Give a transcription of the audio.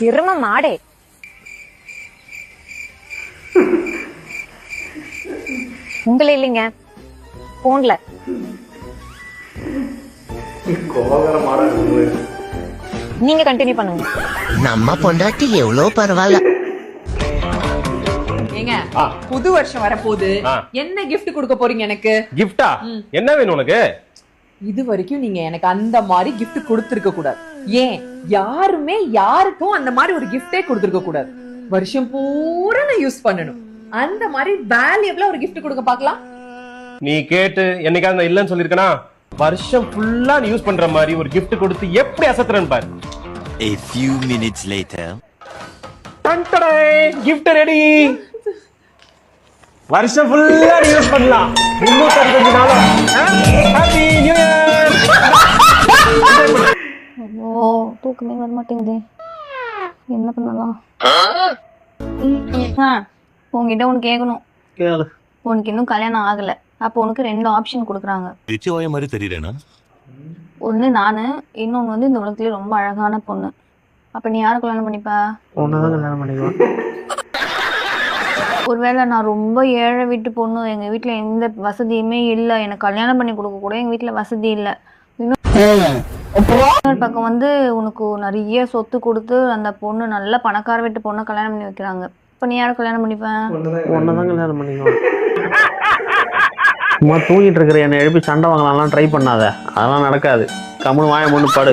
எரும மாடே. உங்களை இல்லைங்க. போன்ல. நீங்க கண்டினியூ பண்ணுங்க. நம்ம பொண்டாட்டி எவ்வளவு பரவாயில்ல. ஏங்க. புது வருஷம் வரப்போகுது. ஆ. என்ன gift கொடுக்க போறீங்க எனக்கு? கிஃப்டா என்ன வேணும் உனக்கு? இது வரைக்கும் நீங்க எனக்கு அந்த மாதிரி gift கொடுத்திருக்க கூடாது. ஏன்? யாருமே யாருக்கும் அந்த மாதிரி ஒரு கிஃப்டே கொடுத்திருக்க கூடாது. வருஷம் பூரா நான் யூஸ் பண்ணணும். அந்த மாதிரி வேல்யூபிளா ஒரு gift கொடுக்க பார்க்கலாம். நீ கேட்டு என்னைக்காவது நான் இல்லைன்னு சொல்லிருக்கனா வருஷம் ஃபுல்லா நீ யூஸ் பண்ற மாதிரி ஒரு gift கொடுத்து எப்படி அசத்துறேன்னு பாரு. A few minutes later. Gift ready வருஷம் ஃபுல்லா யூஸ் பண்ணலாம். முன்னூத்தி அறுபத்தஞ்சு நாளும் தூக்கமே வர மாட்டேங்குது. என்ன பண்ணலாம்? ஆ, உன்கிட்ட ஒன்று கேட்கணும் உனக்கு இன்னும் கல்யாணம் ஆகல. அப்போ உனக்கு ரெண்டு ஆப்ஷன் கொடுக்குறாங்க. நிச்சயம் மாதிரி தெரியறேனா ஒன்று நான் இன்னொன்று வந்து இந்த உலகத்துலேயே ரொம்ப அழகான பொண்ணு. அப்போ நீ யாரை கல்யாணம் பண்ணிப்ப? ஒன்னதான் கல்யாணம் பண்ணிக்குவேன். ஒருவேளை நான் ரொம்ப ஏழை வீட்டு பொண்ணு எங்கள் வீட்டில் எந்த வசதியுமே இல்லை. எனக்கு கல்யாணம் பண்ணி கொடுக்க கூட எங்கள் வீட்டில் வசதி இல்லை. இன்னொரு பக்கம் வந்து உனக்கு நிறைய சொத்து கொடுத்து அந்த பொண்ணு நல்ல பணக்கார வீட்டு பொண்ணை கல்யாணம் பண்ணி வைக்கிறாங்க. இப்போ நீ யாரை கல்யாணம் பண்ணிப்பேன் ஒன்னதான் கல்யாணம் பண்ணிக்குவேன் சும்மா தூங்கிட்டு இருக்கிற என்னை எழுப்பி சண்டை வாங்கலாம்லாம் ட்ரை பண்ணாத. அதெல்லாம் நடக்காது. கம்முனு வாய முன்னு படு.